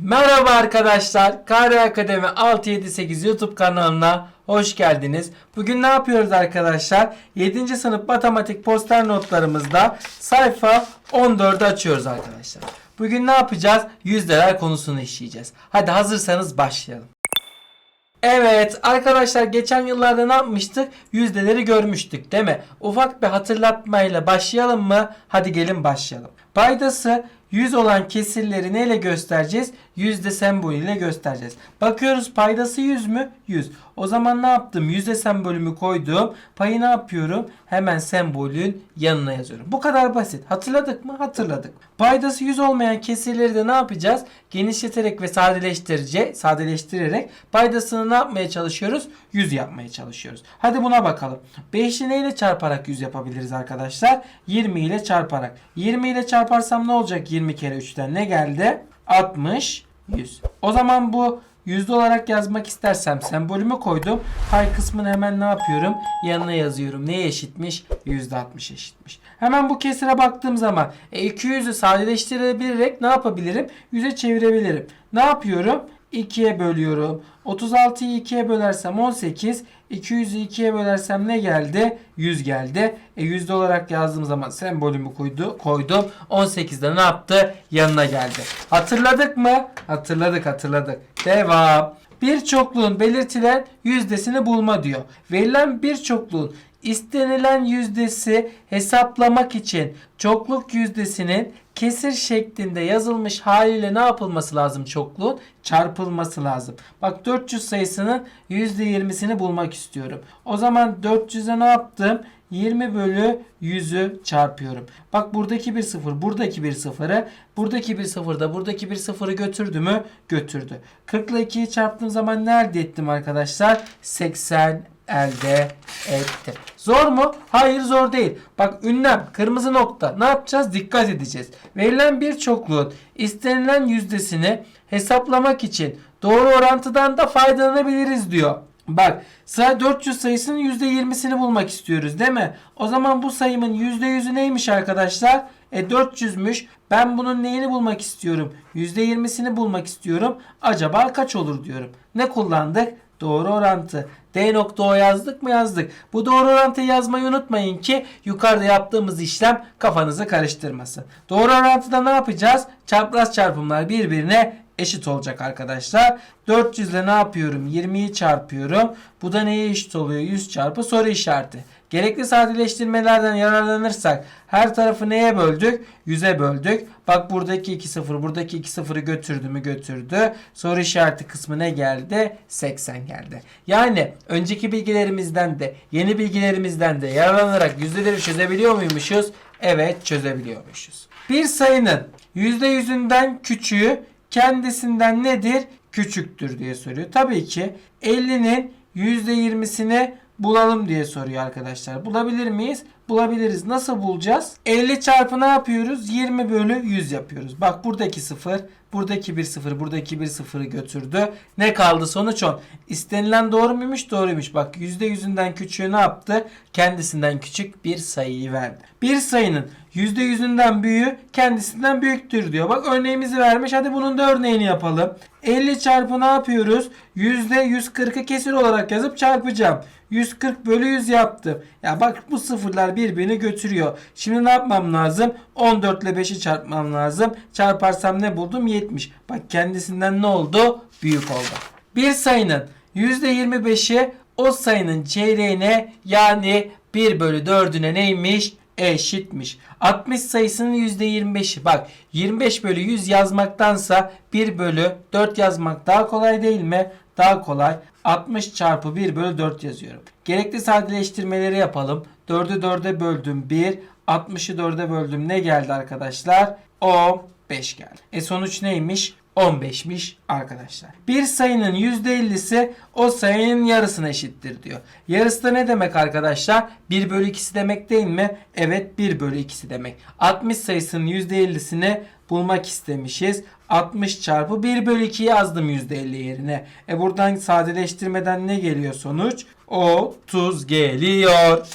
Merhaba arkadaşlar. Kare Akademi 678 YouTube kanalına hoş geldiniz. Bugün ne yapıyoruz arkadaşlar? 7. sınıf matematik poster notlarımızda sayfa 14'ü açıyoruz arkadaşlar. Bugün ne yapacağız? Yüzdeler konusunu işleyeceğiz. Hadi hazırsanız başlayalım. Evet arkadaşlar geçen yıllarda ne yapmıştık? Yüzdeleri görmüştük değil mi? Ufak bir hatırlatmayla başlayalım mı? Hadi gelin başlayalım. Paydası 100 olan kesirleri neyle göstereceğiz? Yüzde sembolüyle göstereceğiz. Bakıyoruz paydası 100 mü? 100. O zaman ne yaptım? Yüzde sembolümü koydum. Payı ne yapıyorum? Hemen sembolün yanına yazıyorum. Bu kadar basit. Hatırladık mı? Hatırladık. Paydası 100 olmayan kesirleri de ne yapacağız? Genişleterek ve sadeleştirici, sadeleştirerek paydasını ne yapmaya çalışıyoruz? 100 yapmaya çalışıyoruz. Hadi buna bakalım. 5'li neyle çarparak 100 yapabiliriz arkadaşlar? 20 ile çarparak. 20 ile çarparsam ne olacak 20 kere 3'ten ne geldi? 60, 100. O zaman bu yüzde olarak yazmak istersem sembolümü koydum. Pay kısmını hemen ne yapıyorum? Yanına yazıyorum. Neye eşitmiş? Yüzde 60 eşitmiş. Hemen bu kesire baktığım zaman e, 200'ü sadeleştirebilerek ne yapabilirim? 100'e çevirebilirim. Ne yapıyorum? 2'ye bölüyorum. 36'yı 2'ye bölersem 18. 200'ü 2'ye bölersem ne geldi? 100 geldi. E yüzde olarak yazdığım zaman sembolümü koydu, koydum. 18'de ne yaptı? Yanına geldi. Hatırladık mı? Hatırladık hatırladık. Devam. Bir çokluğun belirtilen yüzdesini bulma diyor. Verilen bir çokluğun istenilen yüzdesi hesaplamak için çokluk yüzdesinin kesir şeklinde yazılmış haliyle ne yapılması lazım çokluğun? Çarpılması lazım. Bak 400 sayısının %20'sini bulmak istiyorum. O zaman 400'e ne yaptım? 20 bölü 100'ü çarpıyorum. Bak buradaki bir sıfır, buradaki bir sıfırı, buradaki bir sıfır da buradaki bir sıfırı götürdü mü? Götürdü. 40 ile 2'yi çarptığım zaman ne elde ettim arkadaşlar? 80 elde ettim. Zor mu? Hayır zor değil. Bak ünlem kırmızı nokta. Ne yapacağız? Dikkat edeceğiz. Verilen bir çokluğun istenilen yüzdesini hesaplamak için doğru orantıdan da faydalanabiliriz diyor. Bak sıra 400 sayısının %20'sini bulmak istiyoruz değil mi? O zaman bu sayımın %100'ü neymiş arkadaşlar? E 400'müş. Ben bunun neyini bulmak istiyorum? %20'sini bulmak istiyorum. Acaba kaç olur diyorum. Ne kullandık? Doğru orantı. D nokta O yazdık mı yazdık. Bu doğru orantıyı yazmayı unutmayın ki yukarıda yaptığımız işlem kafanızı karıştırmasın. Doğru orantıda ne yapacağız? Çapraz çarpımlar birbirine eşit olacak arkadaşlar. 400 ile ne yapıyorum? 20'yi çarpıyorum. Bu da neye eşit oluyor? 100 çarpı soru işareti. Gerekli sadeleştirmelerden yararlanırsak her tarafı neye böldük? 100'e böldük. Bak buradaki 2 sıfır, buradaki 2 sıfırı götürdü mü götürdü. Soru işareti kısmı ne geldi? 80 geldi. Yani önceki bilgilerimizden de yeni bilgilerimizden de yararlanarak yüzdeleri çözebiliyor muymuşuz? Evet çözebiliyormuşuz. Bir sayının %100'ünden küçüğü kendisinden nedir? Küçüktür diye soruyor. Tabii ki 50'nin %20'sini bulalım diye soruyor arkadaşlar. Bulabilir miyiz? Bulabiliriz. Nasıl bulacağız? 50 çarpı ne yapıyoruz? 20 bölü 100 yapıyoruz. Bak buradaki 0, buradaki bir 0, buradaki bir 0'ı götürdü. Ne kaldı? Sonuç 10. İstenilen doğru muymuş? Doğruymuş. Bak %100'ünden küçüğü ne yaptı? Kendisinden küçük bir sayıyı verdi. Bir sayının %100'ünden büyüğü kendisinden büyüktür diyor. Bak örneğimizi vermiş. Hadi bunun da örneğini yapalım. 50 çarpı ne yapıyoruz? %140'ı kesir olarak yazıp çarpacağım. 140 bölü 100 yaptım. Ya bak bu sıfırlar birbirini götürüyor. Şimdi ne yapmam lazım? 14 ile 5'i çarpmam lazım. Çarparsam ne buldum? 70. Bak kendisinden ne oldu? Büyük oldu. Bir sayının %25'i o sayının çeyreğine yani 1 bölü 4'üne neymiş? eşitmiş. 60 sayısının %25'i. Bak 25 bölü 100 yazmaktansa 1 bölü 4 yazmak daha kolay değil mi? Daha kolay. 60 çarpı 1 bölü 4 yazıyorum. Gerekli sadeleştirmeleri yapalım. 4'ü 4'e böldüm 1. 60'ı 4'e böldüm. Ne geldi arkadaşlar? 15 geldi. E sonuç neymiş? 15'miş arkadaşlar. Bir sayının %50'si o sayının yarısına eşittir diyor. Yarısı da ne demek arkadaşlar? 1 bölü 2'si demek değil mi? Evet 1 bölü 2'si demek. 60 sayısının %50'sini bulmak istemişiz. 60 çarpı 1 bölü 2 yazdım %50 yerine. E buradan sadeleştirmeden ne geliyor sonuç? 30 geliyor.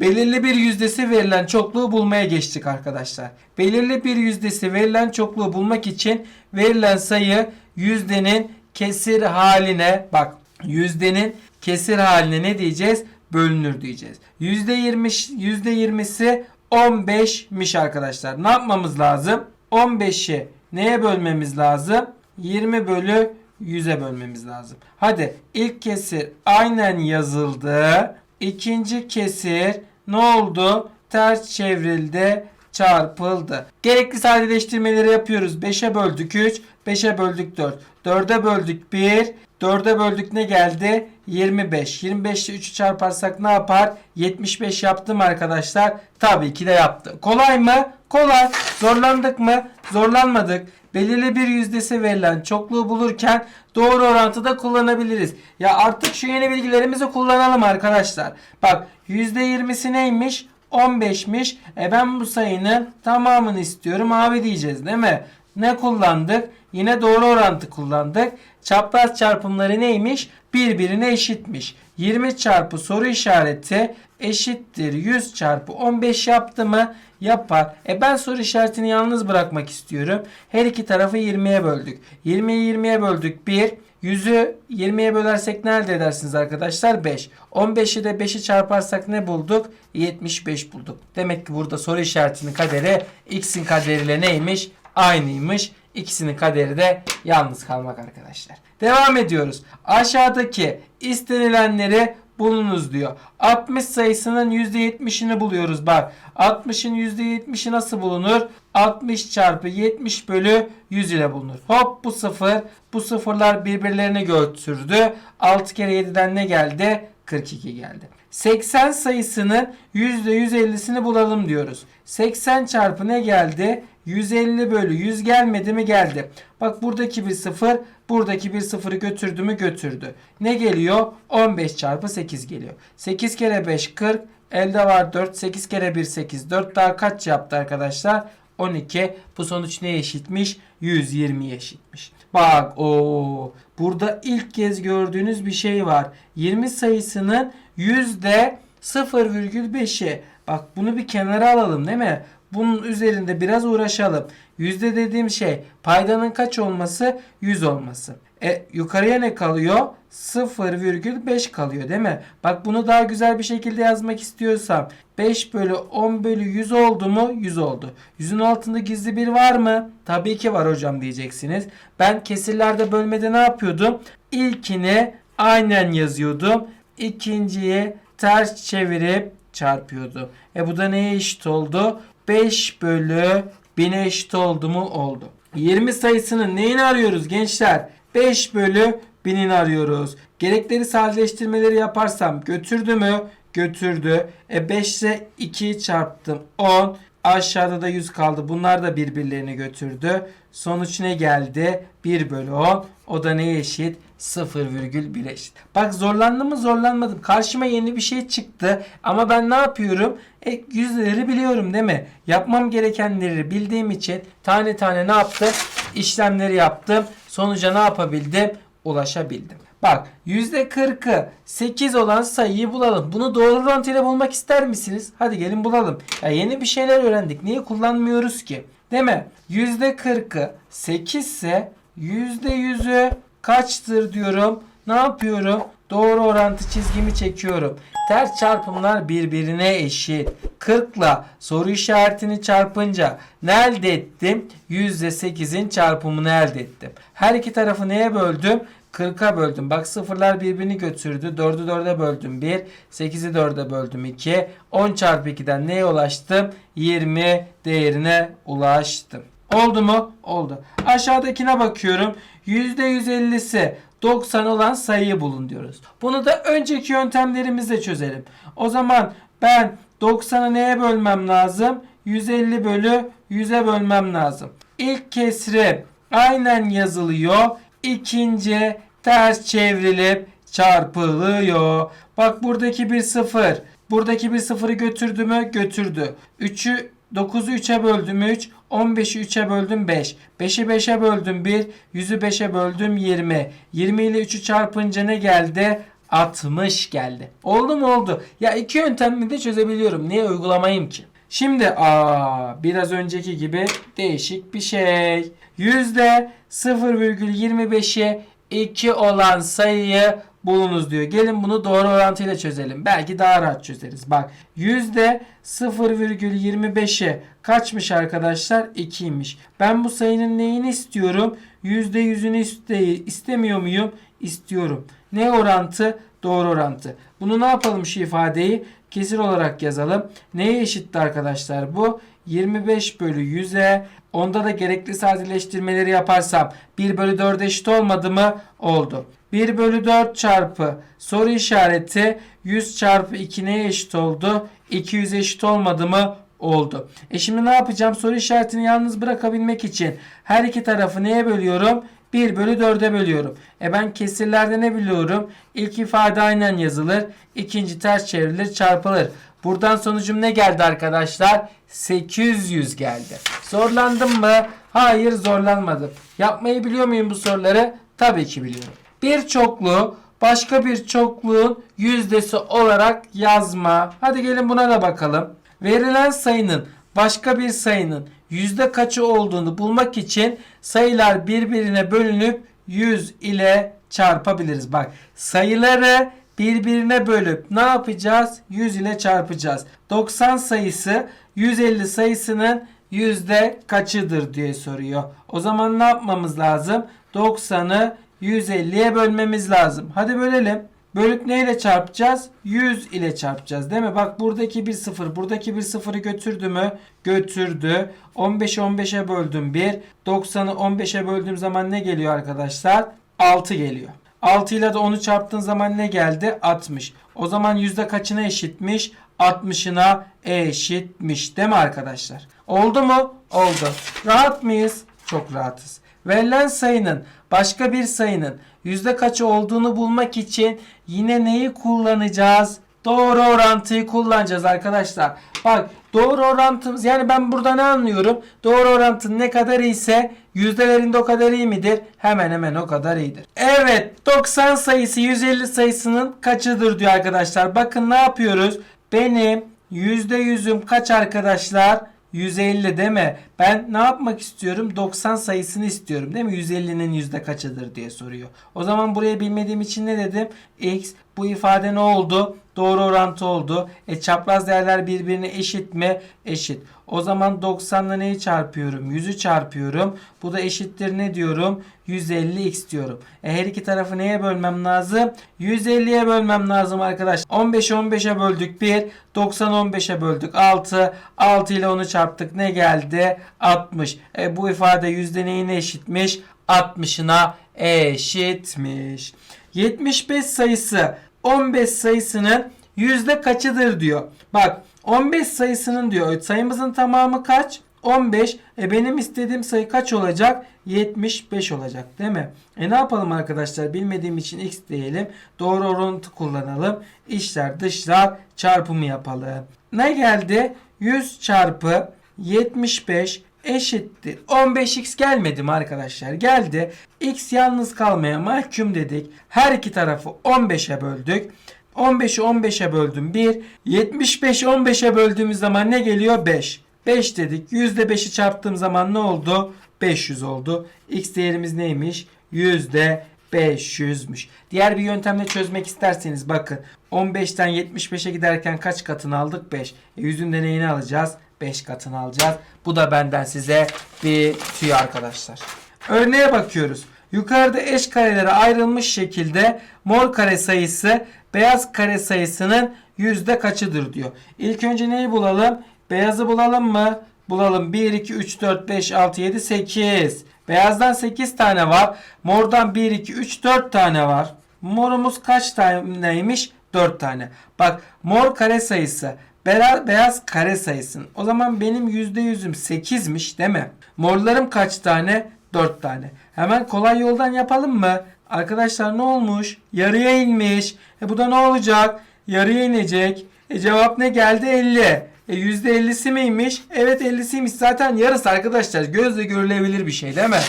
Belirli bir yüzdesi verilen çokluğu bulmaya geçtik arkadaşlar. Belirli bir yüzdesi verilen çokluğu bulmak için verilen sayı yüzdenin kesir haline bak yüzdenin kesir haline ne diyeceğiz? Bölünür diyeceğiz. %20 %20'si 15'miş arkadaşlar. Ne yapmamız lazım? 15'i neye bölmemiz lazım? 20 bölü 100'e bölmemiz lazım. Hadi ilk kesir aynen yazıldı. İkinci kesir ne oldu? Ters çevrildi, çarpıldı. Gerekli sadeleştirmeleri yapıyoruz. 5'e böldük 3, 5'e böldük 4. 4'e böldük 1, 4'e böldük ne geldi? 25. 25 ile 3'ü çarparsak ne yapar? 75 yaptım arkadaşlar. Tabii ki de yaptı. Kolay mı? Kolay. Zorlandık mı? Zorlanmadık. Belirli bir yüzdesi verilen çokluğu bulurken doğru orantıda kullanabiliriz. Ya artık şu yeni bilgilerimizi kullanalım arkadaşlar. Bak %20'si neymiş? 15'miş. E ben bu sayının tamamını istiyorum abi diyeceğiz değil mi? Ne kullandık? Yine doğru orantı kullandık. Çapraz çarpımları neymiş? Birbirine eşitmiş. 20 çarpı soru işareti eşittir 100 çarpı 15 yaptı mı? Yapar. E ben soru işaretini yalnız bırakmak istiyorum. Her iki tarafı 20'ye böldük. 20'yi 20'ye böldük 1. 100'ü 20'ye bölersek ne elde edersiniz arkadaşlar? 5. 15'i de 5'i çarparsak ne bulduk? 75 bulduk. Demek ki burada soru işaretinin kaderi x'in kaderiyle neymiş? Aynıymış. İkisinin kaderi de yalnız kalmak arkadaşlar. Devam ediyoruz. Aşağıdaki istenilenleri bulunuz diyor. 60 sayısının %70'ini buluyoruz. Bak 60'ın %70'i nasıl bulunur? 60 çarpı 70 bölü 100 ile bulunur. Hop bu sıfır. Bu sıfırlar birbirlerini götürdü. 6 kere 7'den ne geldi? 42 geldi. 80 sayısının %150'sini bulalım diyoruz. 80 çarpı ne geldi? 150 bölü 100 gelmedi mi geldi. Bak buradaki bir sıfır buradaki bir sıfırı götürdü mü götürdü. Ne geliyor? 15 çarpı 8 geliyor. 8 kere 5 40 elde var 4 8 kere 1 8 4 daha kaç yaptı arkadaşlar? 12. Bu sonuç ne eşitmiş? 120 eşitmiş. Bak o burada ilk kez gördüğünüz bir şey var. 20 sayısının yüzde 0,5'i. Bak bunu bir kenara alalım değil mi? Bunun üzerinde biraz uğraşalım. Yüzde dediğim şey paydanın kaç olması? 100 olması. E yukarıya ne kalıyor? 0,5 kalıyor değil mi? Bak bunu daha güzel bir şekilde yazmak istiyorsam 5 bölü 10 bölü 100 oldu mu? 100 oldu. 100'ün altında gizli bir var mı? Tabii ki var hocam diyeceksiniz. Ben kesirlerde bölmede ne yapıyordum? İlkini aynen yazıyordum. İkinciyi ters çevirip çarpıyordum. E bu da neye eşit oldu? 5 bölü 1000'e eşit oldu mu? Oldu. 20 sayısının neyini arıyoruz gençler? 5 bölü 1000'ini arıyoruz. Gerekleri sadeleştirmeleri yaparsam götürdü mü? Götürdü. E 5 ile 2'yi çarptım. 10. Aşağıda da 100 kaldı. Bunlar da birbirlerini götürdü. Sonuç ne geldi? 1 bölü 10. O da neye eşit? 0,1 eşit. Bak zorlandım mı zorlanmadım. Karşıma yeni bir şey çıktı. Ama ben ne yapıyorum? E, yüzleri biliyorum değil mi? Yapmam gerekenleri bildiğim için tane tane ne yaptım? İşlemleri yaptım. Sonuca ne yapabildim? Ulaşabildim. Bak %40'ı 8 olan sayıyı bulalım. Bunu doğru orantıyla bulmak ister misiniz? Hadi gelin bulalım. Ya yeni bir şeyler öğrendik. Niye kullanmıyoruz ki? Değil mi? %40'ı 8 ise %100'ü kaçtır diyorum. Ne yapıyorum? Doğru orantı çizgimi çekiyorum. Ters çarpımlar birbirine eşit. 40 ile soru işaretini çarpınca ne elde ettim? %8'in çarpımını elde ettim. Her iki tarafı neye böldüm? 40'a böldüm. Bak sıfırlar birbirini götürdü. 4'ü 4'e böldüm 1. 8'i 4'e böldüm 2. 10 çarpı 2'den neye ulaştım? 20 değerine ulaştım. Oldu mu? Oldu. Aşağıdakine bakıyorum. %150'si 90 olan sayıyı bulun diyoruz. Bunu da önceki yöntemlerimizle çözelim. O zaman ben 90'ı neye bölmem lazım? 150 bölü 100'e bölmem lazım. İlk kesri aynen yazılıyor. İkinci ters çevrilip çarpılıyor. Bak buradaki bir sıfır. Buradaki bir sıfırı götürdü mü? Götürdü. 3'ü 9'u 3'e böldüm 3. 15'i 3'e böldüm 5. 5'i 5'e böldüm 1. 100'ü 5'e böldüm 20. 20 ile 3'ü çarpınca ne geldi? 60 geldi. Oldu mu oldu. Ya iki yöntemle de çözebiliyorum. Niye uygulamayayım ki? Şimdi aa biraz önceki gibi değişik bir şey. Yüzde 0,25'e 2 olan sayıyı bulunuz diyor. Gelin bunu doğru orantıyla çözelim. Belki daha rahat çözeriz. Bak yüzde 0,25'e kaçmış arkadaşlar? 2'ymiş. Ben bu sayının neyini istiyorum? Yüzde yüzünü iste istemiyor muyum? İstiyorum. Ne orantı? Doğru orantı. Bunu ne yapalım şu ifadeyi? Kesir olarak yazalım. Neye eşitti arkadaşlar bu? 25 bölü 100'e onda da gerekli sadeleştirmeleri yaparsam 1 bölü 4 eşit olmadı mı? Oldu. 1 bölü 4 çarpı soru işareti 100 çarpı 2 neye eşit oldu? 200 eşit olmadı mı? Oldu. E şimdi ne yapacağım? Soru işaretini yalnız bırakabilmek için her iki tarafı neye bölüyorum? 1 bölü 4'e bölüyorum. E ben kesirlerde ne biliyorum? İlk ifade aynen yazılır. ikinci ters çevrilir çarpılır. Buradan sonucum ne geldi arkadaşlar? 800 geldi. Zorlandım mı? Hayır zorlanmadım. Yapmayı biliyor muyum bu soruları? Tabii ki biliyorum. Bir çokluğu başka bir çokluğun yüzdesi olarak yazma. Hadi gelin buna da bakalım. Verilen sayının başka bir sayının yüzde kaçı olduğunu bulmak için sayılar birbirine bölünüp 100 ile çarpabiliriz. Bak sayıları birbirine bölüp ne yapacağız? 100 ile çarpacağız. 90 sayısı 150 sayısının yüzde kaçıdır diye soruyor. O zaman ne yapmamız lazım? 90'ı 150'ye bölmemiz lazım. Hadi bölelim. Bölüp neyle çarpacağız? 100 ile çarpacağız değil mi? Bak buradaki bir sıfır, buradaki bir sıfırı götürdü mü? Götürdü. 15'i 15'e böldüm 1. 90'ı 15'e böldüğüm zaman ne geliyor arkadaşlar? 6 geliyor. 6 ile de 10'u çarptığın zaman ne geldi? 60. O zaman yüzde kaçına eşitmiş? 60'ına eşitmiş değil mi arkadaşlar? Oldu mu? Oldu. Rahat mıyız? Çok rahatız. Verilen sayının başka bir sayının yüzde kaçı olduğunu bulmak için yine neyi kullanacağız? Doğru orantıyı kullanacağız arkadaşlar. Bak doğru orantımız yani ben burada ne anlıyorum? Doğru orantı ne kadar iyiyse yüzdelerinde o kadar iyi midir? Hemen hemen o kadar iyidir. Evet 90 sayısı 150 sayısının kaçıdır diyor arkadaşlar. Bakın ne yapıyoruz? Benim %100'üm kaç arkadaşlar? 150 değil mi? Ben ne yapmak istiyorum? 90 sayısını istiyorum değil mi? 150'nin yüzde kaçıdır diye soruyor. O zaman buraya bilmediğim için ne dedim? X bu ifade ne oldu? Doğru orantı oldu. E çapraz değerler birbirine eşit mi? Eşit. O zaman 90 ile neyi çarpıyorum? 100'ü çarpıyorum. Bu da eşittir ne diyorum? 150x diyorum. E her iki tarafı neye bölmem lazım? 150'ye bölmem lazım arkadaş. 15'i 15'e böldük 1. 90 15'e böldük 6. 6 ile onu çarptık. Ne geldi? 60. E bu ifade yüzde neyine eşitmiş? 60'ına eşitmiş. 75 sayısı 15 sayısının yüzde kaçıdır diyor. Bak 15 sayısının diyor sayımızın tamamı kaç? 15. E benim istediğim sayı kaç olacak? 75 olacak değil mi? E ne yapalım arkadaşlar? Bilmediğim için x diyelim. Doğru orantı kullanalım. İşler dışlar çarpımı yapalım. Ne geldi? 100 çarpı 75 eşittir. 15x gelmedi mi arkadaşlar? Geldi. X yalnız kalmaya mahkum dedik. Her iki tarafı 15'e böldük. 15'i 15'e böldüm 1. 75'i 15'e böldüğümüz zaman ne geliyor? 5. 5 dedik. %5'i çarptığım zaman ne oldu? 500 oldu. X değerimiz neymiş? %500'müş. Diğer bir yöntemle çözmek isterseniz bakın. 15'ten 75'e giderken kaç katını aldık? 5. E, yüzün de neyini alacağız? 5 katını alacağız. Bu da benden size bir tüy arkadaşlar. Örneğe bakıyoruz. Yukarıda eş karelere ayrılmış şekilde mor kare sayısı beyaz kare sayısının yüzde kaçıdır diyor. İlk önce neyi bulalım? Beyazı bulalım mı? Bulalım. 1, 2, 3, 4, 5, 6, 7, 8. Beyazdan 8 tane var. Mordan 1, 2, 3, 4 tane var. Morumuz kaç taneymiş? 4 tane. Bak mor kare sayısı beyaz, kare sayısının. O zaman benim %100'üm 8'miş değil mi? Morlarım kaç tane? 4 tane. Hemen kolay yoldan yapalım mı? Arkadaşlar ne olmuş? Yarıya inmiş. E bu da ne olacak? Yarıya inecek. E cevap ne geldi? 50. E %50'si miymiş? Evet 50'siymiş. Zaten yarısı arkadaşlar gözle görülebilir bir şey değil mi?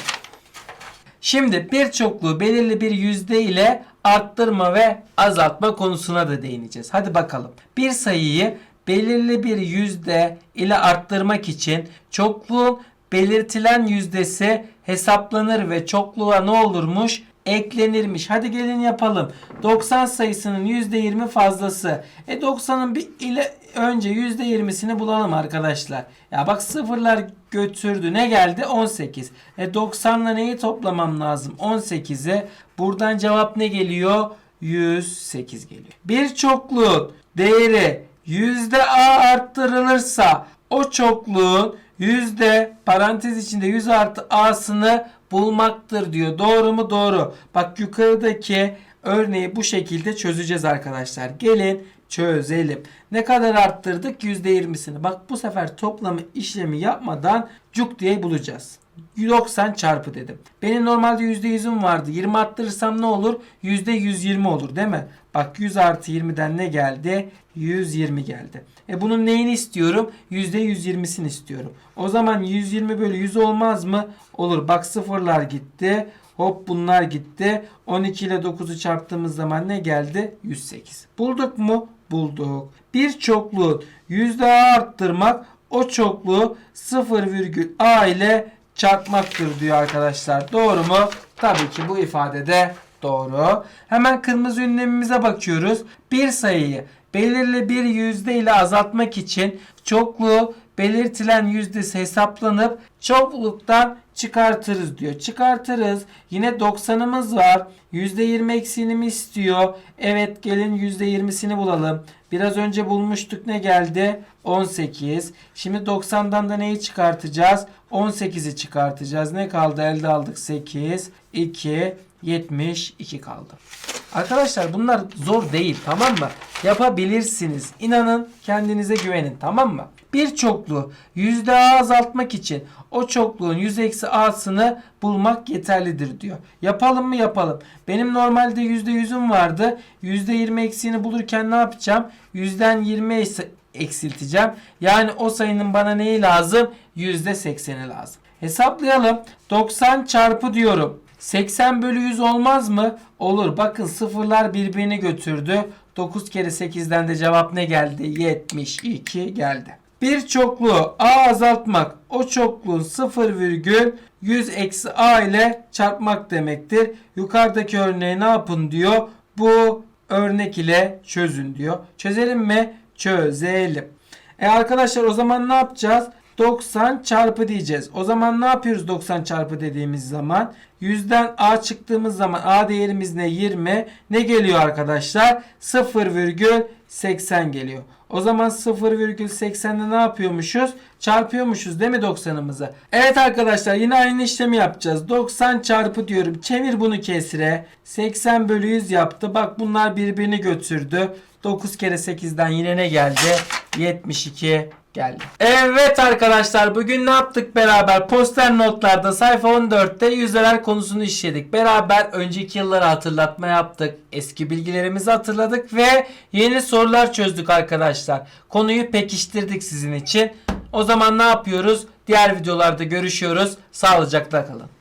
Şimdi bir çokluğu belirli bir yüzde ile arttırma ve azaltma konusuna da değineceğiz. Hadi bakalım. Bir sayıyı belirli bir yüzde ile arttırmak için çokluğun belirtilen yüzdesi hesaplanır ve çokluğa ne olurmuş? eklenirmiş. Hadi gelin yapalım. 90 sayısının %20 fazlası. E 90'ın bir ile önce %20'sini bulalım arkadaşlar. Ya bak sıfırlar götürdü. Ne geldi? 18. E 90'la neyi toplamam lazım? 18'e. Buradan cevap ne geliyor? 108 geliyor. Bir çokluğun değeri a arttırılırsa o çokluğun yüzde parantez içinde 100 artı a'sını bulmaktır diyor. Doğru mu? Doğru. Bak yukarıdaki örneği bu şekilde çözeceğiz arkadaşlar. Gelin çözelim. Ne kadar arttırdık? %20'sini. Bak bu sefer toplama işlemi yapmadan cuk diye bulacağız. 90 çarpı dedim. Benim normalde %100'üm vardı. 20 arttırırsam ne olur? %120 olur değil mi? Bak 100 artı 20'den ne geldi? 120 geldi. E bunun neyini istiyorum? %120'sini istiyorum. O zaman 120 bölü 100 olmaz mı? Olur. Bak sıfırlar gitti. Hop bunlar gitti. 12 ile 9'u çarptığımız zaman ne geldi? 108. Bulduk mu? Bulduk. Bir çokluğun yüzde arttırmak o çokluğu 0,a ile çarpmaktır diyor arkadaşlar. Doğru mu? Tabii ki bu ifade de doğru. Hemen kırmızı ünlemimize bakıyoruz. Bir sayıyı belirli bir yüzde ile azaltmak için çokluğu belirtilen yüzdesi hesaplanıp çokluktan çıkartırız diyor. Çıkartırız. Yine 90'ımız var. %20 eksiğini mi istiyor? Evet gelin %20'sini bulalım. Biraz önce bulmuştuk ne geldi? 18. Şimdi 90'dan da neyi çıkartacağız? 18'i çıkartacağız. Ne kaldı? Elde aldık 8, 2, 72 kaldı. Arkadaşlar bunlar zor değil tamam mı? Yapabilirsiniz. İnanın kendinize güvenin tamam mı? Bir çokluğu yüzde a azaltmak için o çokluğun yüz eksi a'sını bulmak yeterlidir diyor. Yapalım mı yapalım. Benim normalde yüzde yüzüm vardı. Yüzde yirmi eksiğini bulurken ne yapacağım? Yüzden yirmi eksilteceğim. Yani o sayının bana neyi lazım? Yüzde sekseni lazım. Hesaplayalım. 90 çarpı diyorum. 80 bölü 100 olmaz mı? Olur. Bakın sıfırlar birbirini götürdü. 9 kere 8'den de cevap ne geldi? 72 geldi. Bir çokluğu a azaltmak o çokluğun 0,100 eksi a ile çarpmak demektir. Yukarıdaki örneği ne yapın diyor. Bu örnek ile çözün diyor. Çözelim mi? Çözelim. E arkadaşlar o zaman ne yapacağız? 90 çarpı diyeceğiz. O zaman ne yapıyoruz 90 çarpı dediğimiz zaman? 100'den a çıktığımız zaman a değerimiz ne? 20. Ne geliyor arkadaşlar? 0,80 geliyor. O zaman 0,80'de ne yapıyormuşuz? Çarpıyormuşuz değil mi 90'ımızı? Evet arkadaşlar yine aynı işlemi yapacağız. 90 çarpı diyorum. Çevir bunu kesire. 80 bölü 100 yaptı. Bak bunlar birbirini götürdü. 9 kere 8'den yine ne geldi? 72 geldi. Evet arkadaşlar bugün ne yaptık beraber? Poster notlarda sayfa 14'te yüzdeler konusunu işledik. Beraber önceki yılları hatırlatma yaptık. Eski bilgilerimizi hatırladık ve yeni sorular çözdük arkadaşlar. Konuyu pekiştirdik sizin için. O zaman ne yapıyoruz? Diğer videolarda görüşüyoruz. Sağlıcakla kalın.